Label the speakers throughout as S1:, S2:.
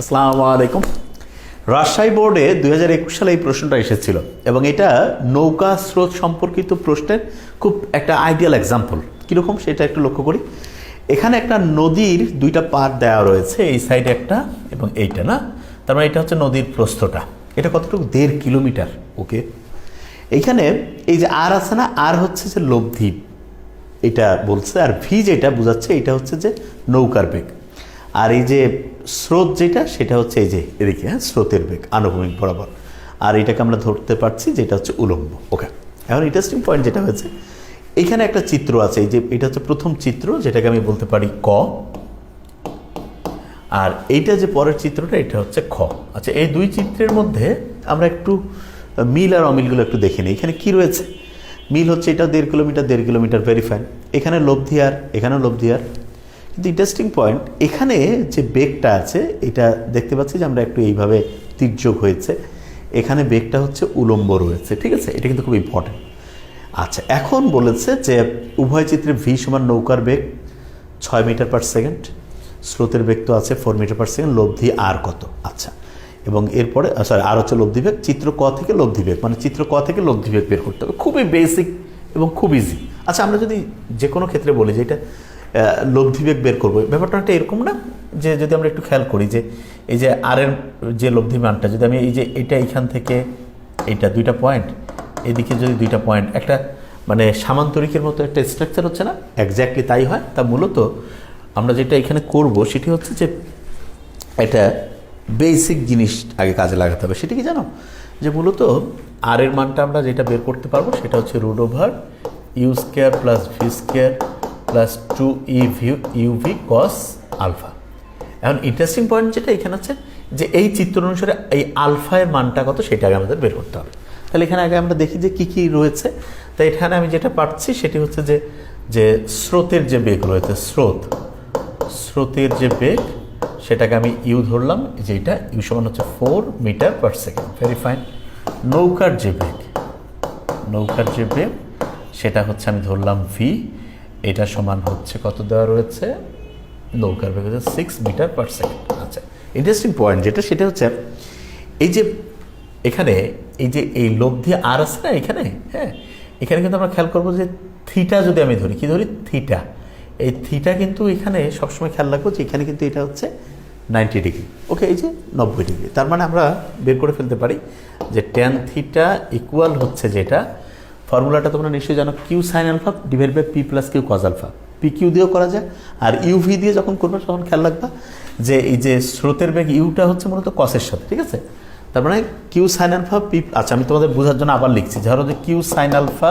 S1: আসসালামু আলাইকুম। রাজশাহী বোর্ডে দুই হাজার একুশ সালে এই প্রশ্নটা এসেছিল এবং এটা নৌকা স্রোত সম্পর্কিত প্রশ্নের খুব একটা আইডিয়াল এক্সাম্পল কীরকম সেটা একটু লক্ষ্য করি। এখানে একটা নদীর দুইটা পার দেওয়া রয়েছে, এই সাইডে একটা এবং এইটা, না? তার মানে এটা হচ্ছে নদীর প্রস্থটা। এটা কতটুকু? দেড় কিলোমিটার। ওকে এইখানে এই যে আর আছে না, আর হচ্ছে যে লব্ধি। এটা বলছে, আর ভি যেটা বোঝাচ্ছে, এটা হচ্ছে যে নৌকার বেগ। আর এই যে স্রোত যেটা, সেটা হচ্ছে এই যে এদিকে হ্যাঁ স্রোতের বেগ, আনুভূমিক বরাবর। আর এটাকে আমরা ধরতে পারছি, যেটা হচ্ছে উলম্ব। ওকে এখন ইন্টারেস্টিং পয়েন্ট যেটা হয়েছে, এখানে একটা চিত্র আছে, এই যে এটা হচ্ছে প্রথম চিত্র, যেটাকে আমি বলতে পারি ক। আর এইটা যে পরের চিত্রটা, এটা হচ্ছে খ। আচ্ছা এই দুই চিত্রের মধ্যে আমরা একটু, মিল আর অমিলগুলো একটু দেখে নিই। এখানে কি রয়েছে? মিল হচ্ছে এটা দেড় কিলোমিটার দেড় কিলোমিটার ভেরিফাইন এখানে লব্ধি আর, এখানেও লব্ধি আর। কিন্তু ইন্টারেস্টিং পয়েন্ট এখানে যে বেগটা আছে, এটা দেখতে পাচ্ছি যে আমরা একটু এইভাবে তির্যক হয়েছে। এখানে বেগটা হচ্ছে উলম্ব রয়েছে, ঠিক আছে? এটা কিন্তু খুব ইম্পর্টেন্ট আচ্ছা এখন বলেছে যে উভয় চিত্রে ভি সমান নৌকার বেগ ছয় মিটার পার সেকেন্ড স্রোতের বেগ তো আছে ফোর মিটার পার সেকেন্ড লব্ধি আর কত? আচ্ছা এবং এরপরে সরি আর হচ্ছে লব্ধি বেগ, চিত্র ক থেকে লব্ধি বেগ মানে চিত্র ক থেকে লব্ধি বেগ বের করতে হবে। খুবই বেসিক এবং খুব ইজি আচ্ছা আমরা যদি যে কোনো ক্ষেত্রে বলি যে এটা আহ, লব্ধি বেগ বের করব। ব্যাপারটা একটা এরকম না? যে যদি আমরা একটু খেয়াল করি যে এই যে আর এর যে লব্ধি মানটা যদি আমি এই যে এটা এইখান থেকে এইটা দুইটা পয়েন্ট এদিকে যদি দুইটা পয়েন্ট একটা মানে সামান্তরিকের মতো একটা স্ট্রাকচার হচ্ছে না? একজ্যাক্টলি তাই হয়। তা মূলত আমরা যেটা এখানে করব সেটি হচ্ছে যে এটা বেসিক জিনিস আগে কাজে লাগাতে হবে। সেটা কি জানো? যে মূলত আর এর মানটা আমরা যেটা বের করতে পারব সেটা হচ্ছে root over U square plus V square plus two E view UV cos alpha এখন ইন্টারেস্টিং পয়েন্ট যেটা এখানে হচ্ছে যে এই চিত্র অনুসারে এই আলফা এর মানটা কত, সেটা আগে আমাদের বের করতে হবে। তাহলে এখানে আগে আমরা দেখি যে কী কী রয়েছে। তাই এখানে আমি যেটা পাচ্ছি, সেটি হচ্ছে যে যে স্রোতের যে বেগ রয়েছে, স্রোত, স্রোতের যে বেগ, সেটাকে আমি ইউ ধরলাম যেটা ইউ সমান হচ্ছে four metre per second very fine নৌকার যে বেগ, নৌকার যে বেগ, সেটা হচ্ছে আমি ধরলাম ভি এটা সমান হচ্ছে, কত দেওয়া রয়েছে? নৌকার বেগ হচ্ছে সিক্স মিটার পার সেকেন্ড আচ্ছা ইন্টারেস্টিং পয়েন্ট যেটা, সেটা হচ্ছে, এই যে এখানে, এই যে এই লব্ধি আর আছে না এখানে? হ্যাঁ এখানে কিন্তু আমরা খেয়াল করব যে থিটা যদি আমি ধরি, কি ধরি? থিটা এই থিটা কিন্তু এখানে সবসময় খেয়াল রাখব যে এখানে কিন্তু এটা হচ্ছে নাইনটি ডিগ্রি ওকে এই যে নব্বই ডিগ্রি তার মানে আমরা বের করে ফেলতে পারি যে টেন থিটা ইকুয়াল হচ্ছে যেটা ফর্মুলাটা তোমরা নিশ্চয়ই জানো Q sine alpha divide by P plus Q cos alpha P Q দিয়েও করা যায়, আর ইউভি দিয়ে যখন করবে তখন খেয়াল রাখবা যে এই যে স্রোতের বেগ ইউটা হচ্ছে মূলত কসের সাথে, ঠিক আছে? তার মানে কিউ সাইন আলফা পি আচ্ছা আমি তোমাদের বোঝার জন্য আবার লিখছি। ধরো যে Q sine alpha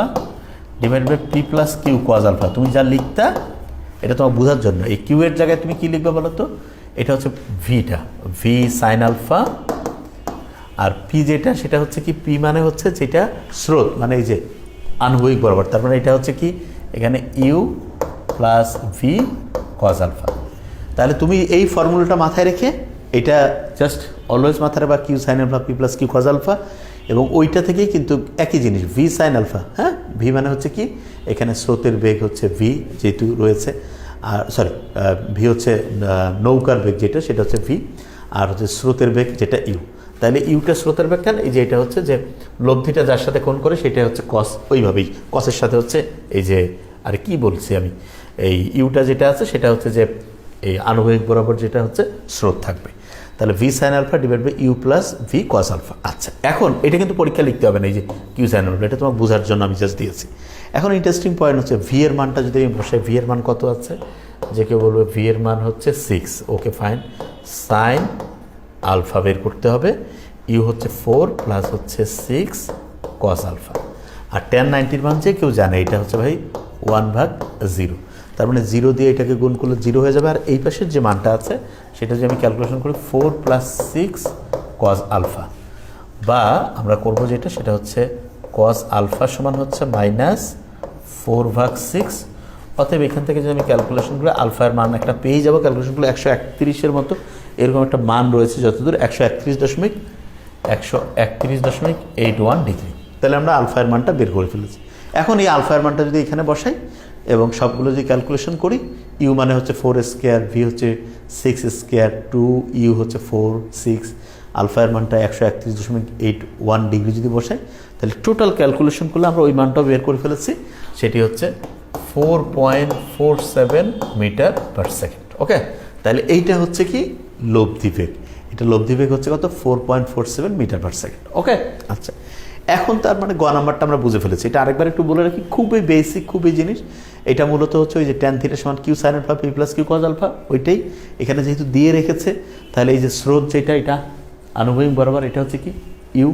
S1: divide by P plus Q cos alpha তুমি যা লিখতা, এটা তোমার বোঝার জন্য। এই কিউ এর জায়গায় তুমি কি লিখবে বলো তো? এটা হচ্ছে ভিটা ভি সাইন আলফা আর পি যেটা, সেটা হচ্ছে কি? পি মানে হচ্ছে যেটা স্রোত মানে এই যে আনুভূমিক বরাবর। তার মানে এটা হচ্ছে কি? এখানে U plus V cos alpha. তাহলে তুমি এই ফর্মুলাটা মাথায় রেখে এটা জাস্ট অলওয়েজ মাথায় রাখবা Q sine alpha P plus Q cos alpha এবং ওইটা থেকেই কিন্তু একই জিনিস ভি সাইন আলফা হ্যাঁ? ভি মানে হচ্ছে কি? এখানে স্রোতের বেগ হচ্ছে ভি যেহেতু রয়েছে, আর সরি ভি হচ্ছে নৌকার বেগ যেটা, সেটা হচ্ছে ভি আর হচ্ছে স্রোতের বেগ যেটা ইউ তাহলে ইউটা স্রোতের কেন এই যে এটা হচ্ছে যে লব্ধিটা যার সাথে কোন করে সেটা হচ্ছে কস ওইভাবেই। কসের সাথে হচ্ছে এই যে, আর কি বলছি আমি? এই ইউটা যেটা আছে সেটা হচ্ছে যে এই আনুভূমিক বরাবর যেটা হচ্ছে স্রোত থাকবে। তাহলে V sine alpha divide by U plus V cos alpha আচ্ছা এখন এটা কিন্তু পরীক্ষা লিখতে হবে না, এই যে কিউ সাইন আলফা এটা তোমার বোঝার জন্য আমি জাস্ট দিয়েছি। এখন ইন্টারেস্টিং পয়েন্ট হচ্ছে ভি এর মানটা যদি আমি বসাই ভি এর মান কত আছে? যে কেউ বলবে ভি এর মান হচ্ছে six okay fine sine alpha বের করতে হবে। ইউ হচ্ছে ফোর প্লাস হচ্ছে সিক্স কস আলফা। আর টেন নাইনটির মান যে কেউ জানে, এটা হচ্ছে ভাই ওয়ান ভাগ জিরো। তার মানে জিরো দিয়ে এটাকে গুণ করলে জিরো হয়ে যাবে। আর এই পাশের যে মানটা আছে, সেটা যদি আমি ক্যালকুলেশন করি, four plus six cos alpha. বা আমরা করব যেটা, সেটা হচ্ছে কস আলফা সমান হচ্ছে মাইনাস ফোর ভাগ সিক্স। অতএব এখান থেকে যদি আমি ক্যালকুলেশন করি আলফার মান একটা পেয়ে যাব ক্যালকুলেশন করলে একশো একত্রিশের মতো এরকম একটা মান রয়েছে যতদূর, একশো একত্রিশ দশমিক, একশো একত্রিশ দশমিক এইট ওয়ান ডিগ্রি তাহলে আমরা আলফায়ের মানটা বের করে ফেলেছি। এখন এই আলফায়ের মানটা যদি এখানে বসাই এবং সবগুলো যদি ক্যালকুলেশন করি ইউ মানে হচ্ছে ফোর স্কোয়ার ভি হচ্ছে সিক্স স্কোয়ার টু ইউ হচ্ছে ফোর সিক্স আলফার মানটা একশো একত্রিশ দশমিক এইট ওয়ান ডিগ্রি যদি বসাই, তাহলে টোটাল ক্যালকুলেশন করলে আমরা ওই মানটাও বের করে ফেলেছি। সেটি হচ্ছে four point four seven metre per second okay তাহলে এইটা হচ্ছে কি? লব্ধি বেগ এটা লব্ধি বেগ হচ্ছে কত? Four point four seven metre per second okay আচ্ছা। এখন তার মানে গ নাম্বারটা আমরা বুঝে ফেলেছি। এটা আরেকবার একটু বলে রাখি খুবই বেসিক খুবই জিনিস। এটা মূলত হচ্ছে ওই যে টেন থিটা সমান Q sine alpha P plus Q cos alpha ওইটাই। এখানে যেহেতু দিয়ে রেখেছে তাহলে এই যে স্রোত যেটা এটা আনুভূমিক বরাবর এটা হচ্ছে কি? ইউ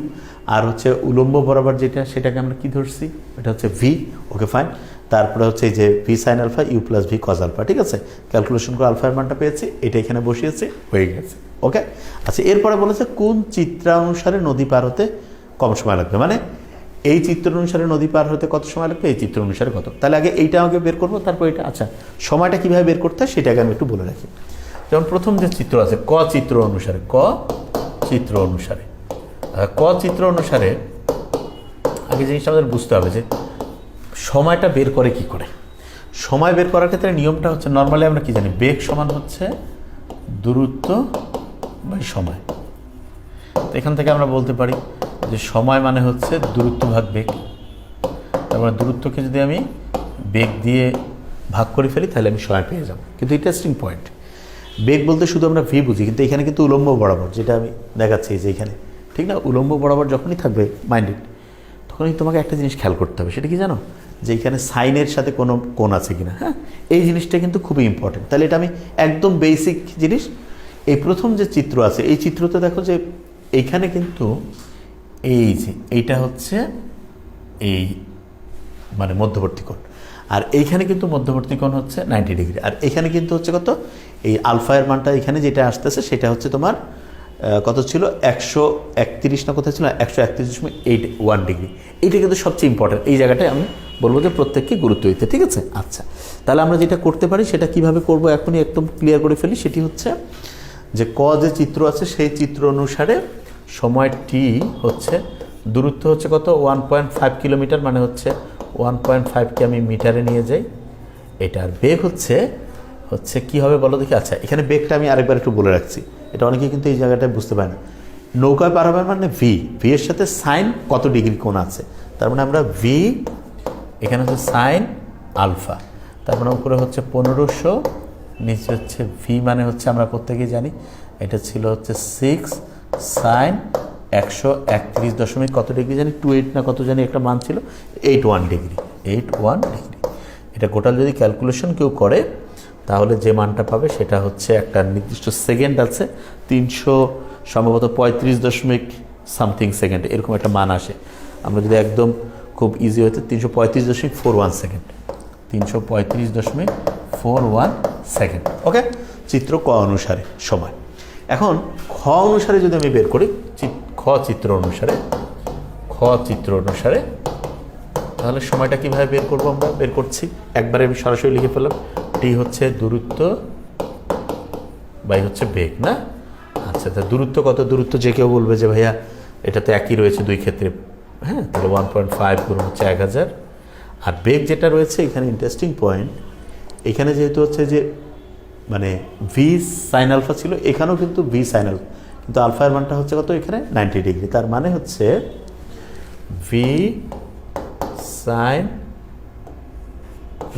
S1: আর হচ্ছে উলম্ব বরাবর যেটা সেটাকে আমরা কি ধরছি? এটা হচ্ছে ভি ওকে ফাইন তারপরে হচ্ছে এই যে V sine alpha U plus V cos alpha ঠিক আছে? ক্যালকুলেশন করে আলফার মানটা পেয়েছি, এটা এখানে বসিয়েছি, হয়ে গেছে ওকে আচ্ছা এরপরে বলেছে কোন চিত্রানুসারে নদী পার হতে কম সময় লাগবে? মানে এই চিত্র অনুসারে নদী পার হতে কত সময় লাগবে? এই চিত্র অনুসারে কত? তাহলে আগে এইটা আমাকে বের করব, তারপর এটা আচ্ছা সময়টা কীভাবে বের করতে হয় সেটাকে আমি একটু বলে রাখি। যেমন প্রথম যে চিত্র আছে, ক চিত্র অনুসারে, ক চিত্র অনুসারে ক চিত্র অনুসারে আগে জিনিসটা আমাদের বুঝতে হবে যে সময়টা বের করে কি করে? সময় বের করার ক্ষেত্রে নিয়মটা হচ্ছে নর্মালি আমরা কি জানি, বেগ সমান হচ্ছে দূরত্ব বাই সময়। এখান থেকে আমরা বলতে পারি যে সময় মানে হচ্ছে দূরত্ব ভাগ বেগ। তারপরে দূরত্বকে যদি আমি বেগ দিয়ে ভাগ করে ফেলি, তাহলে আমি সময় পেয়ে যাব। কিন্তু ইন্টারেস্টিং পয়েন্ট বেগ বলতে শুধু আমরা ভি বুঝি, কিন্তু এখানে কিন্তু উলম্ব বরাবর, যেটা আমি দেখাচ্ছি যে এখানে। ঠিক না? উলম্ব বরাবর যখনই থাকবে মাইন্ডেড তখনই তোমাকে একটা জিনিস খেয়াল করতে হবে, সেটা কি জানো? যে এখানে সাইনের সাথে কোনো কোন আছে কিনা হ্যাঁ? এই জিনিসটা কিন্তু খুবই ইম্পর্টেন্ট তাহলে এটা আমি একদম বেসিক জিনিস। এই প্রথম যে চিত্র আছে, এই চিত্রতে দেখো যে এইখানে কিন্তু এই যে, এইটা হচ্ছে এই মানে মধ্যবর্তী কোণ। আর এইখানে কিন্তু মধ্যবর্তী কোণ হচ্ছে নাইনটি ডিগ্রি আর এখানে কিন্তু হচ্ছে কত? এই আলফায়ের মানটা এখানে যেটা আসতেছে, সেটা হচ্ছে তোমার কত ছিল? একশো একত্রিশ না কোথায় ছিল? একশো একত্রিশ এইট ওয়ান ডিগ্রি এইটা কিন্তু সবচেয়ে ইম্পর্টেন্ট এই জায়গাটায় আমি বলব যে প্রত্যেককে গুরুত্ব দিতে, ঠিক আছে? আচ্ছা তাহলে আমরা যেটা করতে পারি, সেটা কীভাবে করব এখনই একদম ক্লিয়ার করে ফেলি, সেটি হচ্ছে যে ক যে চিত্র আছে, সেই চিত্র অনুসারে সময় টি হচ্ছে, দূরত্ব হচ্ছে কত? ওয়ান পয়েন্ট ফাইভ কিলোমিটার মানে হচ্ছে ওয়ান পয়েন্ট ফাইভকে আমি মিটারে নিয়ে যাই। এটার বেগ হচ্ছে হচ্ছে কি হবে বলো দেখি? আচ্ছা এখানে বেগটা আমি আরেকবার একটু বলে রাখছি। এটা অনেকে কিন্তু এই জায়গাটায় বুঝতে পারে না। নৌকায় পার হবার মানে ভি ভি এর সাথে সাইন কত ডিগ্রি কোণ আছে? তার মানে আমরা ভি এখানে হচ্ছে সাইন আলফা। তারপরে উপরে হচ্ছে পনেরোশো, নিচে হচ্ছে ভি মানে হচ্ছে আমরা প্রত্যেকেই জানি। এটা ছিল হচ্ছে সিক্স সাইন একশো একত্রিশ দশমিক কত ডিগ্রি জানি? টু এইট না কত জানি একটা মান ছিল? Eight one degree. Eight one degree. এটা গোটাল যদি ক্যালকুলেশন কেউ করে, তাহলে যে মানটা পাবে সেটা হচ্ছে একটা নির্দিষ্ট সেকেন্ড আছে, তিনশো সম্ভবত পঁয়ত্রিশ দশমিক সামথিং সেকেন্ড এরকম একটা মান আসে। আমরা যদি একদম খুব ইজি হতে তিনশো পঁয়ত্রিশ দশমিক ফোর ওয়ান সেকেন্ড তিনশো পঁয়ত্রিশ দশমিক ফোর ওয়ান সেকেন্ড ওকে চিত্র ক অনুসারে সময় এখন খ অনুসারে যদি আমি বের করি খ চিত্র অনুসারে, খ চিত্র অনুসারে, তাহলে সময়টা কীভাবে বের করব আমরা? বের করছি। একবারে আমি সরাসরি লিখে ফেললাম টি হচ্ছে দূরত্ব বাই হচ্ছে বেগ, না? আচ্ছা তা দূরত্ব কত? দূরত্ব যে কেউ বলবে যে, ভাইয়া এটা তো একই রয়েছে দুই ক্ষেত্রে। হ্যাঁ তাহলে ওয়ান পয়েন্ট ফাইভ গুণ হচ্ছে এক হাজার। আর বেগ যেটা রয়েছে, এখানে ইন্টারেস্টিং পয়েন্ট এখানে যেহেতু হচ্ছে যে মানে ভি সাইন আলফা ছিল, এখানেও কিন্তু ভি সাইন আলফা কিন্তু আলফার মানটা হচ্ছে কত? এখানে নাইনটি ডিগ্রি তার মানে হচ্ছে V sine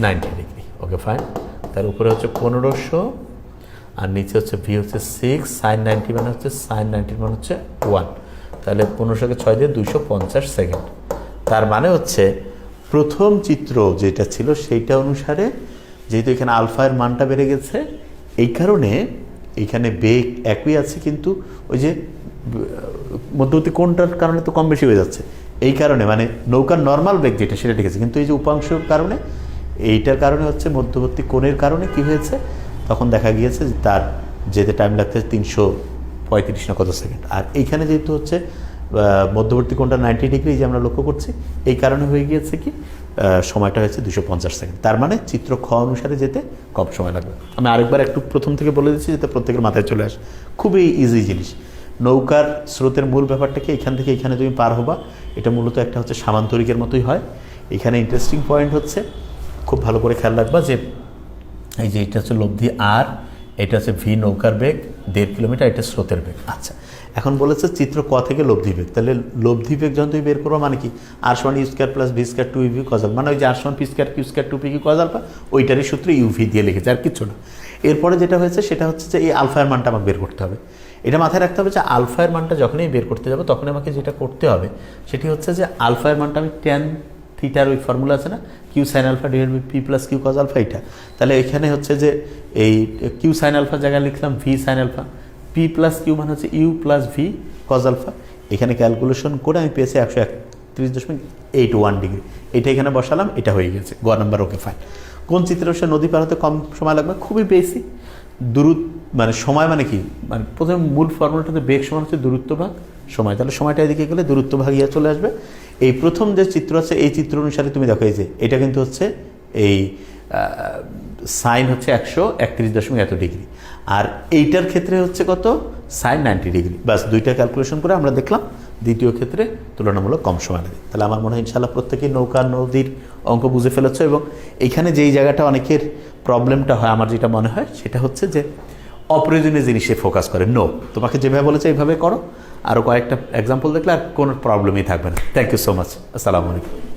S1: ninety degree okay fine তার উপরে হচ্ছে পনেরোশো, আর নিচে হচ্ছে ভি হচ্ছে সিক্স সাইন নাইনটি মানে হচ্ছে সাইন নাইনটি মানে হচ্ছে ওয়ান তাহলে পনেরোশোকে ছয় দিয়ে দুইশো পঞ্চাশ সেকেন্ড। তার মানে হচ্ছে প্রথম চিত্র যেটা ছিল সেইটা অনুসারে যেহেতু এখানে আলফায়ের মানটা বেড়ে গেছে, এই কারণে এখানে বেগ একই আছে কিন্তু ওই যে মধ্যবর্তী কোনটার কারণে তো কম বেশি হয়ে যাচ্ছে। এই কারণে মানে নৌকার নর্মাল বেগ যেটা সেটা ঠিক আছে কিন্তু এই যে উপাংশের কারণে, এইটার কারণে হচ্ছে মধ্যবর্তী কোণের কারণে কি হয়েছে? তখন দেখা গিয়েছে যে তার যেতে টাইম লাগতে তিনশো পঁয়ত্রিশ না কত সেকেন্ড। আর এইখানে যেহেতু হচ্ছে মধ্যবর্তী কোণটা নাইনটি ডিগ্রি যে আমরা লক্ষ্য করছি, এই কারণে হয়ে গিয়েছে কি সময়টা হয়েছে দুশো পঞ্চাশ সেকেন্ড। তার মানে চিত্র খ অনুসারে যেতে কম সময় লাগবে। আমি আরেকবার একটু প্রথম থেকে বলে দিচ্ছি, যাতে প্রত্যেকের মাথায় চলে আসে। খুবই ইজি জিনিস। নৌকার স্রোতের মূল ব্যাপারটাকে এখান থেকে এখানে তুমি পার হবা। এটা মূলত একটা হচ্ছে সামান্তরিকের মতোই হয়। এখানে ইন্টারেস্টিং পয়েন্ট হচ্ছে, খুব ভালো করে খেয়াল রাখবা যে, এই যে এটা হচ্ছে লব্ধি আর এটা হচ্ছে ভি নৌকার বেগ। দেড় কিলোমিটার এটা স্রোতের বেগ। আচ্ছা এখন বলেছে চিত্র ক থেকে লব্ধি বেগ তাহলে লব্ধি বেগ যখন তুমি বের করব মানে কি? আর সমান U square plus V square two UV causal মানে ওই যে আর সমান P square Q square two P Q causal পা ওইটারই সূত্র ইউভি দিয়ে লিখেছে, আর কিছু না। এরপরে যেটা হয়েছে, সেটা হচ্ছে যে এই আলফায়ের মানটা আমাকে বের করতে হবে। এটা মাথায় রাখতে হবে যে আলফায়ের মানটা যখনই বের করতে যাব তখন আমাকে যেটা করতে হবে, সেটি হচ্ছে যে আলফায়ের মানটা আমি টেন থিটার ওই ফর্মুলা আছে না? Q sine alpha divide by P plus Q cos alpha এটা। তাহলে এখানে হচ্ছে যে এই কিউ সাইন আলফা জায়গায় লিখলাম V sine alpha P plus Q মানে হচ্ছে U plus V cos alpha এখানে ক্যালকুলেশন করে আমি পেয়েছি একশো একত্রিশ দশমিক এইট ওয়ান ডিগ্রি। এটা এখানে বসালাম, এটা হয়ে গেছে। গ নাম্বার, ওকে ফাইন কোন চিত্রের সে নদী পার হতে কম সময় লাগবে? খুবই বেশি দূরত মানে সময় মানে কি? মানে প্রথমে মূল ফর্মুলাটাতে বেগ সমান হচ্ছে দূরত্ব ভাগ, সময়। তাহলে সময়টা এদিকে গেলে দূরত্ব ভাগ ইয়া চলে আসবে। এই প্রথম যে চিত্র আছে, এই চিত্র অনুসারে তুমি দেখো, এই যে এটা কিন্তু হচ্ছে এই সাইন হচ্ছে একশো একত্রিশ দশমিক এত ডিগ্রি। আর এইটার ক্ষেত্রে হচ্ছে কত? Sign ninety degree. বাস দুইটা ক্যালকুলেশন করে আমরা দেখলাম দ্বিতীয় ক্ষেত্রে তুলনামূলক কম সময় লাগে তাহলে আমার মনে হয় ইনশাল্লাহ প্রত্যেকেই নৌকা, নদীর অঙ্ক বুঝে ফেলেছ এবং এইখানে যেই জায়গাটা অনেকের প্রবলেমটা হয়, আমার যেটা মনে হয়, সেটা হচ্ছে যে অপ্রয়োজনীয় জিনিসে ফোকাস করে। নো তোমাকে যেভাবে বলেছে, এইভাবে করো। আরও কয়েকটা এক্সাম্পল দেখলে আর কোনো প্রবলেমই থাকবে না। থ্যাংক ইউ সো মাচ আসসালামু আলাইকুম